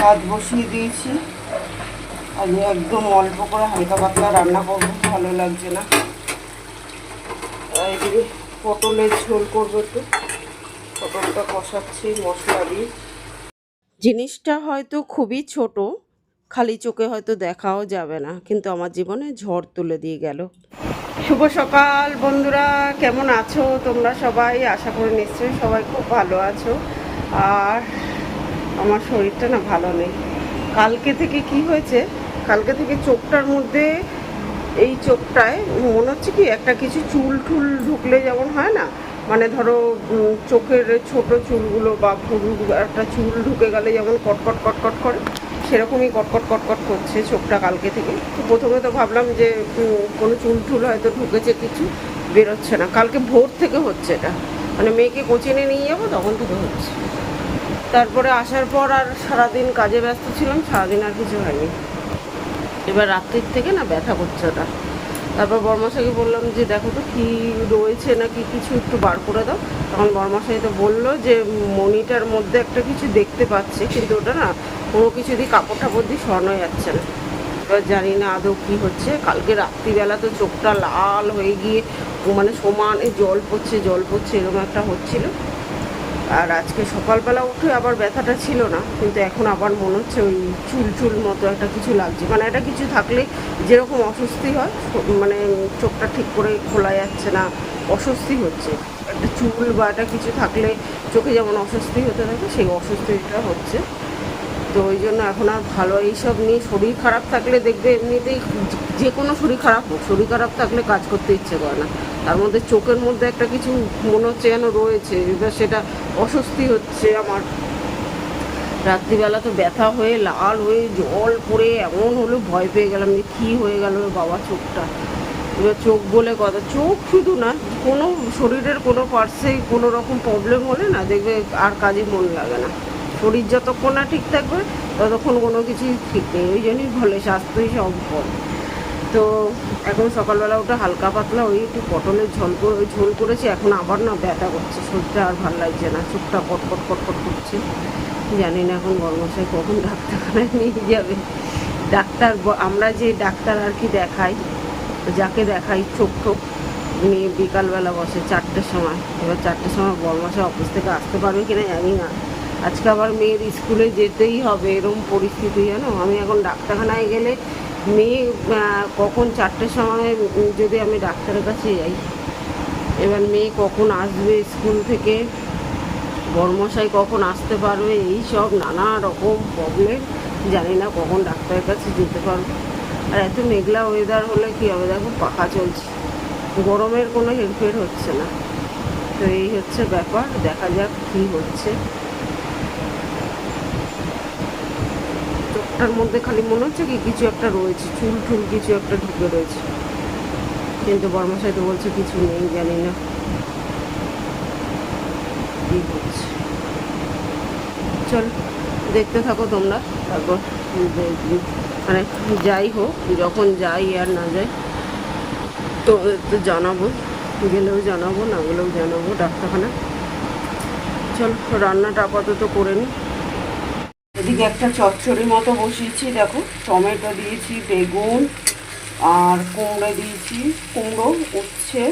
ভাত বসিয়ে দিয়েছি। আমি একদম অল্প করে হালকা পাতলা রান্না করব, ভালো লাগছে না। এদিকে পটলের ঝোল করব একটু। পটলটা কষাচ্ছি, মশলা দিয়ে। জিনিসটা হয়তো খুবই ছোট, খালি চোখে হয়তো দেখাও যাবে না, কিন্তু আমার জীবনে ঝড় তুলে দিয়ে গেল। শুভ সকাল বন্ধুরা, কেমন আছো? তোমরা সবাই আশা করি নিশ্চয়ই সবাই খুব ভালো আছো। আর আমার শরীরটা না ভালো নেই। কালকে থেকে কি হয়েছে, কালকে থেকে চোখটার মধ্যে এই চোখটায় মনে হচ্ছে কি একটা কিছু চুল টুল ঢুকলে যেমন হয় না মানে ধরো চোখের ছোট চুলগুলো বা পুরু একটা চুল ঢুকে গেলে যেমন কটকট কটকট করে, সেরকমই কটকট কটকট করছে চোখটা কালকে থেকে। তো প্রথমে তো ভাবলাম যে কোনো চুল টুল হয়তো ঢুকেছে কিছু, বেরোচ্ছে না। কালকে ভোর থেকে হচ্ছে এটা। মানে মেয়েকে কোচিনে নিয়ে যাব, তখন থেকে হচ্ছে। তারপরে আসার পর আর সারাদিন কাজে ব্যস্ত ছিলাম, সারাদিন আর কিছু হয়নি। এবার রাত্রির থেকে না ব্যথা করছে ওটা। তারপর বর্মাশাইকে বললাম যে, দেখো তো কি রয়েছে নাকি কিছু একটু বার করে দাও। তখন বর্মাশাই তো বলল যে, মনিটার মধ্যে একটা কিছু দেখতে পাচ্ছে, কিন্তু ওটা না কোনো কিছু দিয়ে কাপড় টাপড় দিয়ে সরানো যাচ্ছে না। এবার জানি না আদৌ কী হচ্ছে। কালকে রাত্রিবেলা তো চোখটা লাল হয়ে গিয়ে মানে সমানে জল পড়ছে জল পড়ছে, এরকম একটা হচ্ছিল। আর আজকে সকালবেলা উঠে আবার ব্যথাটা ছিল না, কিন্তু এখন আবার মনে হচ্ছে ওই চুল চুল মতো একটা কিছু লাগছে। মানে একটা কিছু থাকলে যেরকম অস্বস্তি হয় মানে চোখটা ঠিক করে খোলা যাচ্ছে না, অস্বস্তি হচ্ছে। একটা চুল বা একটা কিছু থাকলে চোখে যেমন অস্বস্তি হতে থাকে, সেই অস্বস্তিটা হচ্ছে। তো ওই জন্য এখন আর ভালো এইসব নিয়ে শরীর খারাপ থাকলে দেখবে এমনিতেই যে কোনো শরীর খারাপ হোক, শরীর খারাপ থাকলে কাজ করতে ইচ্ছে করে না। তার মধ্যে চোখের মধ্যে একটা কিছু মনে হচ্ছে যেন রয়েছে এবার সেটা অস্বস্তি হচ্ছে আমার। রাত্রিবেলা তো ব্যথা হয়ে, লাল হয়ে, জল পড়ে, এমন হলো, ভয় পেয়ে গেলাম যে কী হয়ে গেল বাবা চোখটা। এবার চোখ বলে কথা, চোখ শুধু না, কোনো শরীরের কোনো পার্টসে কোনো রকম প্রবলেম হলে না দেখবে আর কাজে মন লাগে না। শরীর যতক্ষণ না ঠিক থাকবে, ততক্ষণ কোনো কিছুই ঠিক নেই। ওই জন্যই বলে স্বাস্থ্যই সম্পদ। তো এখন সকালবেলা ওটা হালকা পাতলা ওই একটু পটলের ঝোল করে, ওই ঝোল করেছি, এখন আবার না ব্যথা করছে, শরীরটা আর ভালো লাগছে না, চোখটা কটকট কটকট করছে। জানি না এখন বর্মশাই কখন ডাক্তারখানায় নিয়ে যাবে। ডাক্তার আমরা যে ডাক্তার আর কি দেখাই, যাকে দেখাই চোখ টোক নিয়ে বিকালবেলা বসে চারটের সময়। এবার চারটের সময় বর্মশাই অফিস থেকে আসতে পারবে কিনা জানি না। আজকে আবার মেয়ের স্কুলে যেতেই হবে এরকম পরিস্থিতি, জানো? আমি এখন ডাক্তারখানায় গেলে মেয়ে কখন চারটের সময় যদি আমি ডাক্তারের কাছে যাই, এবার মেয়ে কখন আসবে স্কুল থেকে বর্মশাই কখন আসতে পারবে, এই সব নানা রকম প্রবলেম জানি না কখন ডাক্তারের কাছে যেতে পারব। আর এত মেঘলা ওয়েদার হলে কী হবে? দেখো, পাখা চলছে। গরমের কোনো হেরফের হচ্ছে না। তো এই হচ্ছে ব্যাপার, দেখা যাক কী হচ্ছে। চোখটার মধ্যে খালি মনে হচ্ছে কি কিছু একটা রয়েছে, চুল ঠুল কিছু একটা ঢুকে রয়েছে। কিন্তু বর্মশাই তো বলছে কিছু নেই, জানি না। চল, দেখতে থাকো তোমরা, তারপর মানে যাই হোক, যখন যাই আর না যাই তো তো জানাব, গেলেও জানাব, না গেলেও জানাব, ডাক্তারখানা। চল, রান্নাটা আপাতত করে নিই এদিকে একটা চচ্চড়ি মতো বসিয়েছি, দেখো, টমেটো দিয়েছি, বেগুন আর কুমড়ো দিয়েছি, কুমড়ো, উচ্ছে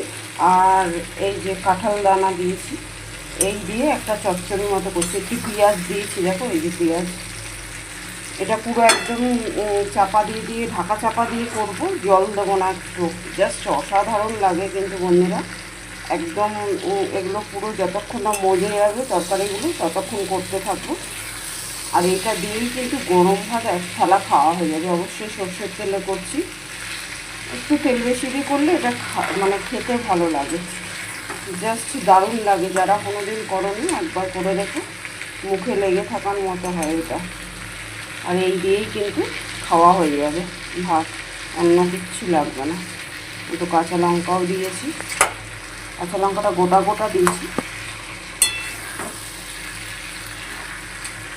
আর এই যে কাঁঠাল দানা দিয়েছি। এই দিয়ে একটা চচ্চড়ির মতো করছি। একটু পেঁয়াজ দিয়েছি, দেখো, এই যে পেঁয়াজ। এটা পুরো একদম চাপা দিয়ে দিয়ে, ঢাকা চাপা দিয়ে করব। জল দেবো না একটু। জাস্ট অসাধারণ লাগে কিন্তু বন্ধুরা। একদম এগুলো পুরো যতক্ষণ না মজে যাবে তরকারিগুলো, ততক্ষণ করতে থাকব। আর এটা দিয়েই কিন্তু গরম ভাত এক থালা খাওয়া হয়ে যাবে। অবশ্যই সর্ষের তেলে করছি। একটু তেল বেশি দিয়ে করলে এটা মানে খেতে ভালো লাগে। জাস্ট দারুণ লাগে। যারা কোনো কোনোদিন করনি, একবার করে দেখো। মুখে লেগে থাকার মতো হয় এটা। আর এই দিয়েই কিন্তু খাওয়া হয়ে যাবে। ভাত, অন্য কিচ্ছু লাগবে না। একটু কাঁচা লঙ্কাও দিয়েছি। কাঁচা লঙ্কাটা গোটা গোটা দিয়েছি।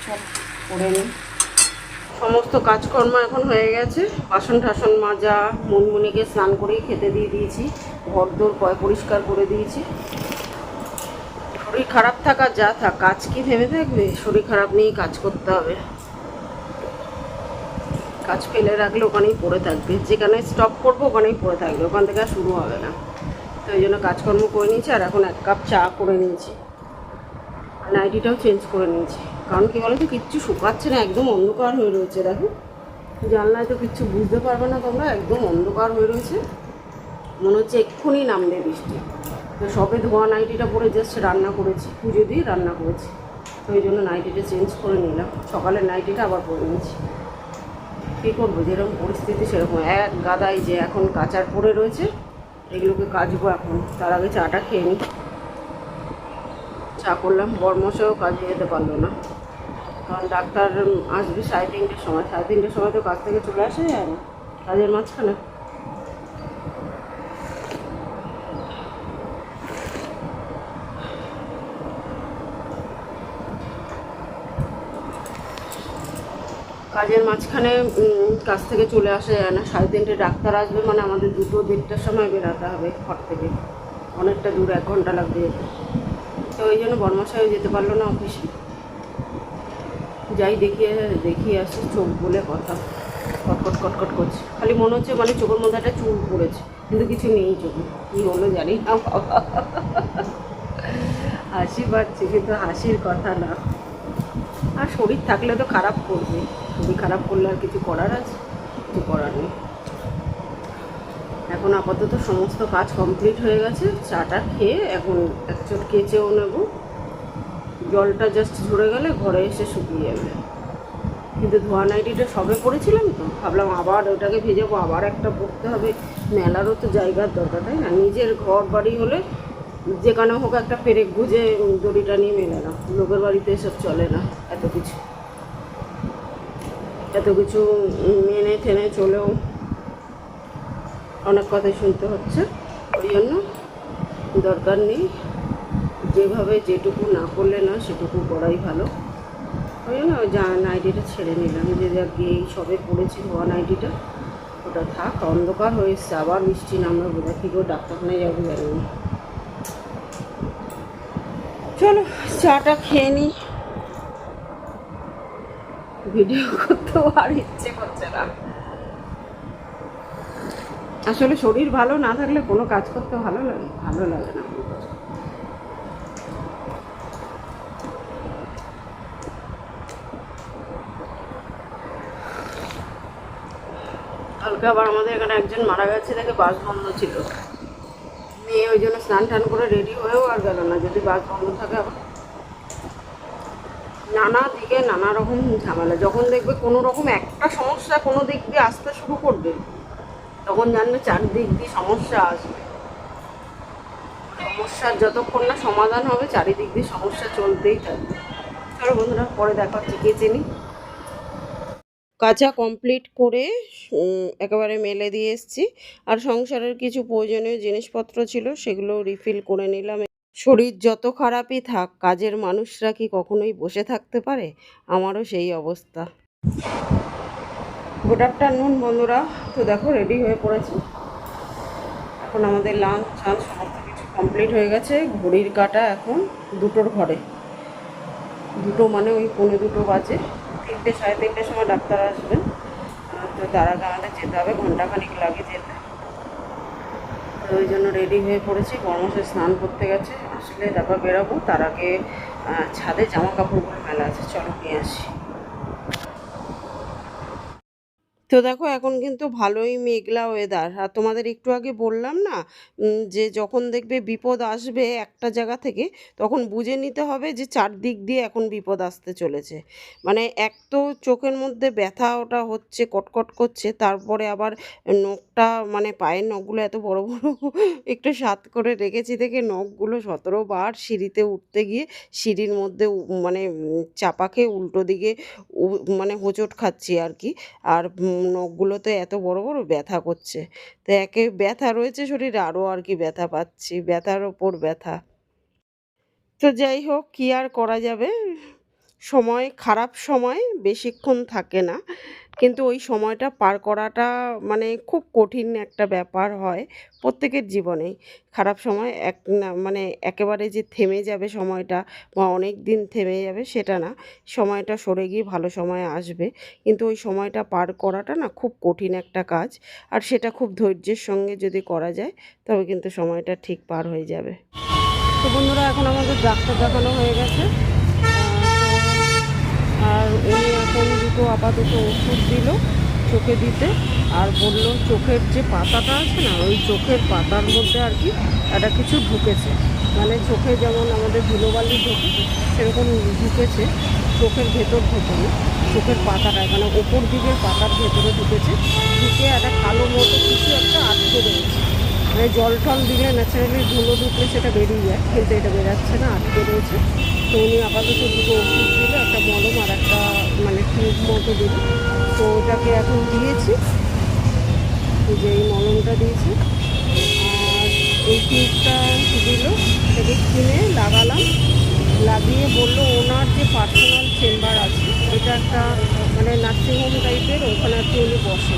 চল। করে নিই সমস্ত কাজকর্ম এখন হয়ে গেছে। বাসন ঠাসন মাজা, মুনমুনিকে স্নান করেই খেতে দিয়ে দিয়েছি। ঘর দোর পরিষ্কার করে দিয়েছি। শরীর খারাপ থাকা যা থাক, কাজ কি ভেবে থাকবে শরীর খারাপ নিয়েই কাজ করতে হবে। কাজ ফেলে রাখলে ওখানেই পড়ে থাকবে। যেখানে স্টপ করব, ওখানেই পড়ে থাকবে। ওখান থেকে আর শুরু হবে না। তো এই জন্য কাজকর্ম করে নিয়েছি আর এখন এক কাপ চা করে নিয়েছি। নাইটিটাও চেঞ্জ করে নিয়েছি। কারণ কি বলো তো কিচ্ছু শুকাচ্ছে না, একদম অন্ধকার হয়ে রয়েছে, দেখো। জানলায় তো কিচ্ছু বুঝতে পারবে না তোমরা, একদম অন্ধকার হয়ে রয়েছে। মনে হচ্ছে এক্ষুনি নামবে বৃষ্টি। তো সবে ধোয়া নাইটিটা পরে জাস্ট রান্না করেছি, পুজো দিয়ে রান্না করেছি। তো ওই জন্য নাইটিটা চেঞ্জ করে নিলাম। সকালের নাইটিটা আবার পরে নিয়েছি। কী করব, যেরকম পরিস্থিতি সেরকম। এক গাদাই যে এখন কাচার পড়ে রয়েছে, এগুলোকে কাচবো এখন। তার আগে চাটা খেয়ে নিই চা করলাম বরমশাও কাজে যেতে পারল না। কারণ ডাক্তার আসবে সাড়ে তিনটের সময়, সাড়ে তিনটের সময় তো কাজ থেকে চলে আসে না, কাজের মাঝখানে। কাজের মাঝখানে কাজ থেকে চলে আসা যায় না, সাড়ে তিনটে ডাক্তার আসবে মানে আমাদের দুটো দেড়টার সময় বেরাতে হবে ঘর থেকে, অনেকটা দূর, এক ঘণ্টা লাগবে তো ওই জন্য বর্মাশায় যেতে পারল না অফিসে যাই দেখিয়ে দেখিয়ে আসি, চোখ বলে কথা। কটকট কটকট করছে। খালি মনে হচ্ছে মানে চোখের মধ্যে একটা চুল পড়েছে। কিন্তু কিছু নেই চোখে। কী হলো জানি না বাবা। হাসি পাচ্ছে, কিন্তু হাসির কথা না। আর শরীর থাকলে তো খারাপ করবে। শরীর খারাপ করলে আর কিছু করার আছে? কিছু করার নেই। এখন আপাতত সমস্ত কাজ কমপ্লিট হয়ে গেছে। চাটা খেয়ে এখন এক চট কেচেও নেব। জলটা জাস্ট ঝরে গেলে ঘরে এসে শুকিয়ে যাবে। কিন্তু ধোয়া নাইটিটা সবে পড়েছিলাম তো, ভাবলাম আবার ওটাকে ভেজাবো, আবার একটা পড়তে হবে। মেলারও তো জায়গার দরকার, তাই না? নিজের ঘর বাড়ি হলে যেখানে হোক একটা পেরেক গুঁজে দড়িটা নিয়ে মেলে না লোকের বাড়িতে এসব চলে না, এত কিছু। এত কিছু মেনে টেনে চলেও অনেক কথাই শুনতে হচ্ছে। ওই জন্য দরকার নেই। যেভাবে যেটুকু না করলে না সেটুকু করাই ভালো। ওই জন্য যা নাইটিটা ছেড়ে নিলাম। যে এই সবে পড়েছি ধোয়া নাইটিটা, ওটা থাক, অন্ধকার হয়ে এসছে, আবার বৃষ্টি বোধ হয় কী করে ডাক্তারখানায় যাব জানি চলো, চাটা খেয়ে নিই ভিডিও করতেও আর ইচ্ছে করছে না। আসলে শরীর ভালো না থাকলে কোনো কাজ করতে ভালো লাগে ভালো লাগে না। কালকে আবার আমাদের এখানে একজন মারা গেছে দেখে বাস বন্ধ ছিল। মেয়ে ওই জন্য স্নান টান করে রেডি হয়েও আর গেল না, যদি বাস বন্ধ থাকে আবার। নানা দিকে নানা রকম ঝামেলা, যখন দেখবে কোনো রকম একটা সমস্যা কোনো দিক দিয়ে আসতে শুরু করবে, তখন জানবে চারদিক দিয়ে সমস্যা আসবে। সমস্যার যতক্ষণ না সমাধান হবে, চারিদিক দিয়ে সমস্যা চলতেই থাকবে। চলো বন্ধুরা, পরে দেখা কে চিনি? কাঁচা কমপ্লিট করে একেবারে মেলে দিয়ে এসেছি। আর সংসারের কিছু প্রয়োজনীয় জিনিসপত্র ছিল, সেগুলো রিফিল করে নিলাম। শরীর যত খারাপই থাক, কাজের মানুষরা কি কখনোই বসে থাকতে পারে? আমারও সেই অবস্থা। গুড আফটারনুন বন্ধুরা। তো দেখো রেডি হয়ে পড়েছি। এখন আমাদের লাঞ্চ চাঞ্চ সমস্ত কিছু কমপ্লিট হয়ে গেছে। ঘড়ির কাটা এখন দুটোর ঘরে। দুটো মানে ওই পনেরো দুটো বাজে। তিনটে সাড়ে তিনটের সময় ডাক্তার আসবেন। তো তার আগে আমাদের যেতে হবে ঘন্টাখানিক লাগে যেতে। তো ওই জন্য রেডি হয়ে পড়েছি কর্মসে স্নান করতে গেছে, আসলে তারপর বেরোবো। তার আগে ছাদে জামা কাপড়গুলো মেলা আছে, চলো নিয়ে আসি। তো দেখো এখন কিন্তু ভালোই মেঘলা ওয়েদার আর তোমাদের একটু আগে বললাম না যে যখন দেখবে বিপদ আসবে একটা জায়গা থেকে তখন বুঝে নিতে হবে যে চারদিক দিয়ে এখন বিপদ আসতে চলেছে। মানে এক তো চোখের মধ্যে ব্যথা ওটা হচ্ছে কটকট করছে তারপরে আবার নখটা মানে পায়ের নখগুলো এত বড় বড় একটু সাত করে রেখেছি দেখে নখগুলো সতেরো বার সিঁড়িতে উঠতে গিয়ে সিঁড়ির মধ্যে মানে উম, চাপা খেয়ে উল্টো দিকে মানে হোঁচট খাচ্ছি আর কি। আর নখগুলোতে এত বড় বড় ব্যথা করছে। তো একে ব্যথা রয়েছে শরীরে আরও আর কি ব্যথা পাচ্ছি, ব্যথার ওপর ব্যথা। তো যাই হোক, কী আর করা যাবে? সময়, খারাপ সময় বেশিক্ষণ থাকে না। কিন্তু ওই সময়টা পার করাটা মানে খুব কঠিন একটা ব্যাপার হয় প্রত্যেকের জীবনেই। খারাপ সময় এক না মানে একেবারে যে থেমে যাবে সময়টা বা অনেক দিন থেমে যাবে সেটা না। সময়টা সরে গিয়ে ভালো সময় আসবে। কিন্তু ওই সময়টা পার করাটা না খুব কঠিন একটা কাজ। আর সেটা খুব ধৈর্যের সঙ্গে যদি করা যায়, তবে কিন্তু সময়টা ঠিক পার হয়ে যাবে। তো বন্ধুরা, এখন আমাদের ডাক্তার দেখানো হয়ে গেছে। আর উনি এখন দুটো আপাতত ওষুধ দিল চোখে দিতে আর বলল চোখের যে পাতাটা আছে না, ওই চোখের পাতার মধ্যে আর কি একটা কিছু ঢুকেছে। মানে চোখে যেমন আমাদের ধুলোবালি ঢোকে, সেরকম ঢুকেছে চোখের ভেতর ঢোকেনি চোখের পাতাটায় মানে ওপর দিকের পাতার ভেতরে ঢুকেছে। ঢুকে একটা কালো মতো কিছু একটা আটকে রয়েছে। মানে জল টল দিলে ন্যাচারালি ধুলো ঢুকলে সেটা বেরিয়ে যায়, কিন্তু এটা বেরাচ্ছে না, আটকে রয়েছে। তো উনি আপাতত দুটো ওষুধ দিল, একটা মলম আর একটা মানে টিউব মতো দিল। তো ওটাকে এখন দিয়েছি। যে এই মলমটা দিয়েছি। আর এই টিউবটা দিল, সেটা কিনে লাগালাম। লাগিয়ে বলল ওনার যে পার্সোনাল চেম্বার আছে, এটা একটা মানে নার্সিংহোম টাইপের ওখানে আর কি উনি বসে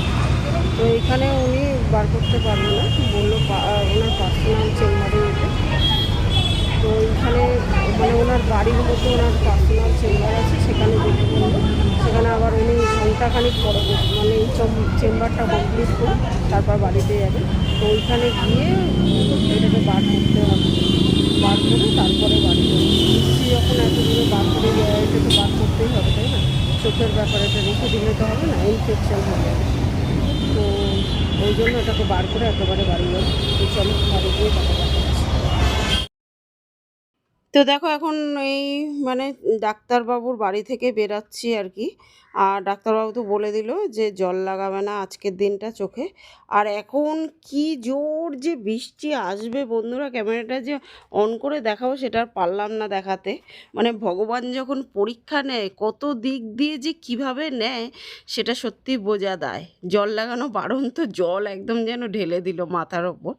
তো এখানে উনি বার করতে পারবে না। বলল ওনার পার্সোনাল চেম্বারে এটা তো ওইখানে মানে ওনার বাড়ির মতো ওনার পার্সোনাল চেম্বার আছে, সেখানে যেতে বলল সেখানে আবার উনি ঘন্টাখানিক পরে মানে এই চেম্বারটা কমপ্লিট করে তারপর বাড়িতে যাবে। তো ওইখানে গিয়ে এটাকে বার করতে হবে। বার করে তারপরে বাড়ি মিস্ত্রি যখন এত দূরে বার করে এটা তো বার করতেই হবে, তাই না? চোখের ব্যাপারে এটা রেখে দিলে তো হবে না ইনফেকশন হয়ে যাবে। তো ওই জন্য ওটাকে বার করে একেবারে বাড়ি যাবে চলো বাড়ি গিয়ে দেখাচ্ছি তো দেখো এখন এই মানে ডাক্তারবাবুর বাড়ি থেকে বেরাচ্ছি আর কি। আর ডাক্তারবাবু তো বলে দিল যে জল লাগাবে না আজকের দিনটা চোখে। আর এখন কি জোর যে বৃষ্টি আসবে বন্ধুরা, ক্যামেরাটা যে অন করে দেখাবো সেটা আর পারলাম না দেখাতে। মানে ভগবান যখন পরীক্ষা নেয়, কত দিক দিয়ে যে কীভাবে নেয়, সেটা সত্যি বোঝা দেয়। জল লাগানো বারণ তো জল একদম যেন ঢেলে দিল মাথার ওপর।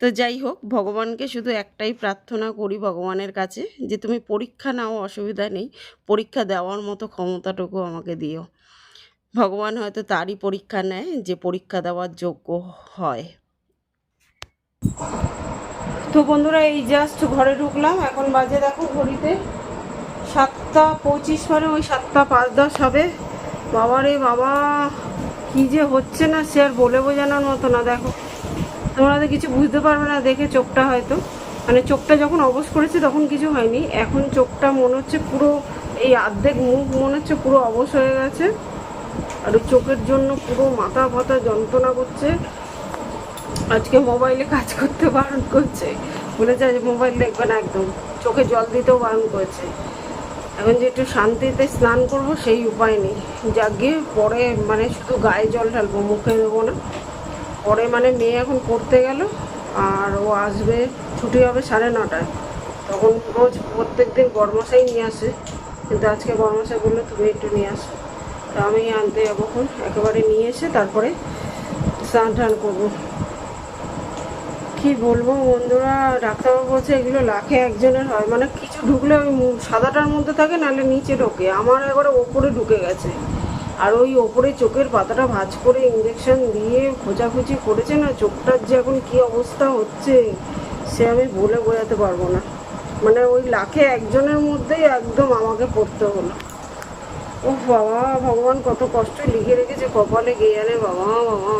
তো যাই হোক, ভগবানকে শুধু একটাই প্রার্থনা করি ভগবানের কাছে, যে তুমি পরীক্ষা নাও, অসুবিধা নেই। পরীক্ষা দেওয়ার মতো ক্ষমতাটুকু আমাকে দিও। ভগবান হয়তো তারই পরীক্ষা নেয়, যে পরীক্ষা দেওয়ার যোগ্য হয়। তো বন্ধুরা, এই জাস্ট ঘরে ঢুকলাম। এখন বাজে দেখো ঘড়িতে সাতটা পঁচিশ মানে ওই সাতটা পাঁচ দশ হবে। বাবা রে বাবা, কি যে হচ্ছে না সে আর বলে বোঝানোর মতো না, দেখো। তোমরা তো কিছু বুঝতে পারবে না দেখে চোখটা হয়তো। মানে চোখটা যখন অবশ করেছে তখন কিছু হয়নি। এখন চোখটা মনে হচ্ছে পুরো এই অর্ধেক মুখ মনে হচ্ছে পুরো অবশ হয়ে গেছে। আর চোখের জন্য পুরো মাথা ফাতা যন্ত্রণা করছে। আজকে মোবাইলে কাজ করতে বারণ করছে। বলেছে আজ মোবাইল দেখবে না একদম। চোখে জল দিতেও বারণ করেছে। এখন যে একটু শান্তিতে স্নান করব সেই উপায় নেই। যাক গিয়ে পরে মানে শুধু গায়ে জল ঢালবো, মুখে দেবো না। পরে মানে মেয়ে এখন পড়তে গেল, আর ও আসবে, ছুটি হবে সাড়ে নটায়। তখন রোজ প্রত্যেক দিন গরমশাই নিয়ে আসে, কিন্তু আজকে গরমশাই বলল, তুমি একটু নিয়ে আসো। তো আমি আনতে যাব এখন, একেবারে নিয়ে এসে তারপরে স্নান টান করব। কি বলব বন্ধুরা, ডাক্তারবাবু বলছে এগুলো লাখে একজনের হয় মানে কিছু ঢুকলে ওই সাদাটার মধ্যে থাকে, নাহলে নিচে ঢোকে। আমার একবারে ওপরে ঢুকে গেছে। আর ওই ওপরে চোখের পাতাটা ভাঁজ করে ইঞ্জেকশন দিয়ে খোঁজাখুচি করেছে না? চোখটার যে এখন কি অবস্থা হচ্ছে, সে আমি বলে বোঝাতে পারব না। মানে ওই লাখে একজনের মধ্যেই একদম আমাকে পড়তে হলো। ও বাবা, ভগবান কত কষ্ট লিখে রেখেছে, কপালে গে জানে বাবা বাবা।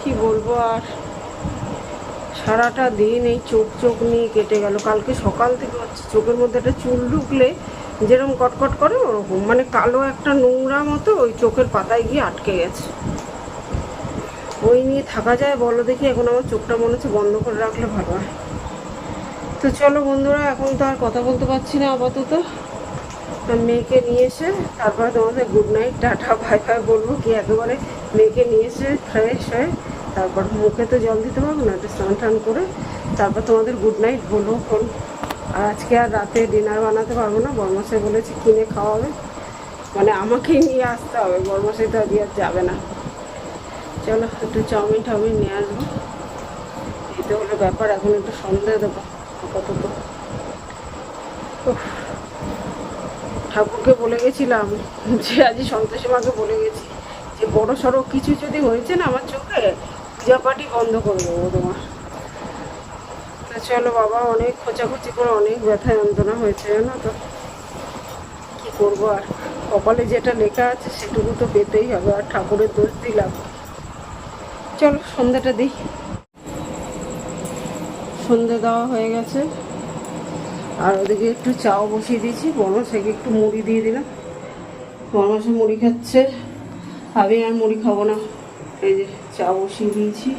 কি বলব আর? সারাটা দিন এই চোখ চোখ নিয়ে কেটে গেল। কালকে সকাল থেকে হচ্ছে চোখের মধ্যে একটা চুল ঢুকলে যেরকম কটকট করে, ওরকম। মানে কালো একটা নোংরা মতো ওই চোখের পাতায় গিয়ে আটকে গেছে। ওই নিয়ে থাকা যায়, বলো দেখি, এখন আমার চোখটা মনে হচ্ছে বন্ধ করে রাখলে ভালো হয়। তো চলো বন্ধুরা, এখন তো আর কথা বলতে পারছি না আপাতত। মেয়েকে নিয়ে এসে, তারপরে তোমাদের গুড নাইট টাটা ভাই ভাই বলব কি, একেবারে মেয়েকে নিয়ে এসে ফ্রেশ হয়ে তারপর মুখে তো জল দিতে পারব না, একটু স্নান টান করে তারপর তোমাদের গুড নাইট বলব ফোন আর আজকে আর রাতে ডিনার বানাতে পারব না। বরমাসাই বলেছে কিনে খাওয়াবে। মানে আমাকেই নিয়ে আসতে হবে। বরমাসাই তো আজকে আর যাবে না। চলো, একটু চাউমিন টাউমিন নিয়ে আসব। তো হলো ব্যাপার, এখন একটু সন্দেহ দেবো আপাতত। ঠাকুরকে বলে গেছিলাম যে আজই সন্তোষী মাকে বলে গেছি যে বড় সড়ো কিছু যদি হয়েছে না আমার চোখে পূজা পাটি বন্ধ করে দেবো তোমার। চলো বাবা, অনেক খোঁচাখুচি করে অনেক ব্যথা যন্ত্রণা হয়েছে, জানো তো। কি করব আর? কপালে যেটা লেখা আছে, সেটুকু তো পেতেই হবে, আর ঠাকুরের দোষ দিলাম। চলো, সন্ধ্যাটা দিই। সন্ধে দেওয়া হয়ে গেছে। আর ওদিকে একটু চাও বসিয়ে দিয়েছি বনসাকে একটু মুড়ি দিয়ে দিলাম। বনসা মুড়ি খাচ্ছে। আমি আর মুড়ি খাব না। এই যে চা বসিয়ে দিয়েছি।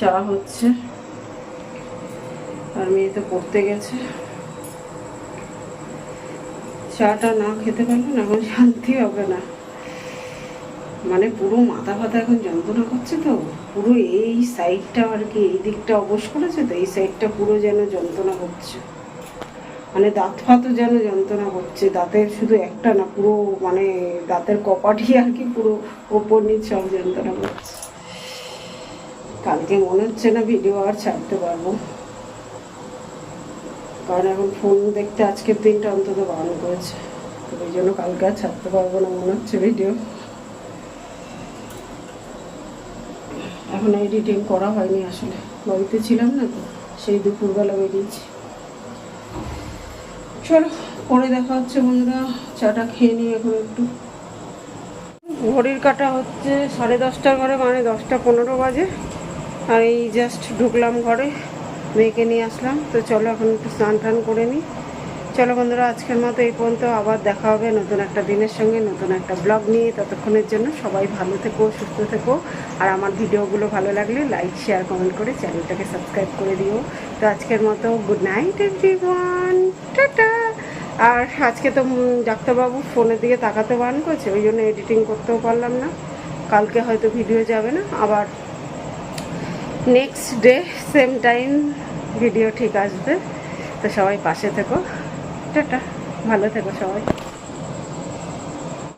চা হচ্ছে। আর মেয়ে তো পড়তে গেছে। চাটা না খেতে পারলে না এখন শান্তি হবে না। মানে পুরো মাথা ফাতা এখন যন্ত্রণা করছে তো। পুরো এই সাইডটা আর কি, এই দিকটা অবশ করেছে তো, এই সাইডটা পুরো যেন যন্ত্রণা করছে। মানে দাঁত ফাতও যেন যন্ত্রণা করছে। দাঁতের শুধু একটা না, পুরো মানে দাঁতের কপাটি আর কি পুরো ওপর নিচ সব যন্ত্রণা করছে। কালকে মনে হচ্ছে না ভিডিও আর ছাড়তে পারব। কারণ এখন ফোন দেখতে আজকের দিনটা অন্তত বারণ করেছে। তো ওই জন্য কালকে আর ছাড়তে পারব না মনে হচ্ছে ভিডিও এখন এডিটিং করা হয়নি আসলে। বাড়িতে ছিলাম না তো, সেই দুপুরবেলা বেরিয়েছি। চলো, পরে দেখা হচ্ছে বন্ধুরা। চাটা খেয়ে নিই এখন একটু। ঘড়ির কাটা হচ্ছে সাড়ে দশটার ঘরে মানে দশটা পনেরো বাজে। আর এই জাস্ট ঢুকলাম ঘরে। মেয়েকে নিয়ে আসলাম। তো চলো এখন একটু স্নান টান করে নিই। চলো বন্ধুরা, আজকের মতো এই পর্যন্ত। আবার দেখা হবে নতুন একটা দিনের সঙ্গে, নতুন একটা ব্লগ নিয়ে ততক্ষণের জন্য। সবাই ভালো থেকো, সুস্থ থেকো। আর আমার ভিডিওগুলো ভালো লাগলে লাইক শেয়ার কমেন্ট করে চ্যানেলটাকে সাবস্ক্রাইব করে দিও। তো আজকের মতো গুড নাইট এভরিওয়ান টাটা আর আজকে তো ডাক্তারবাবু ফোনের দিকে তাকাতে বারণ করছে, ওই জন্য এডিটিং করতেও পারলাম না। কালকে হয়তো ভিডিও যাবে না। আবার next day same time video ঠিক আসবে। তো সবাই পাশে থেকো। টাটা। ভালো থেকো সবাই।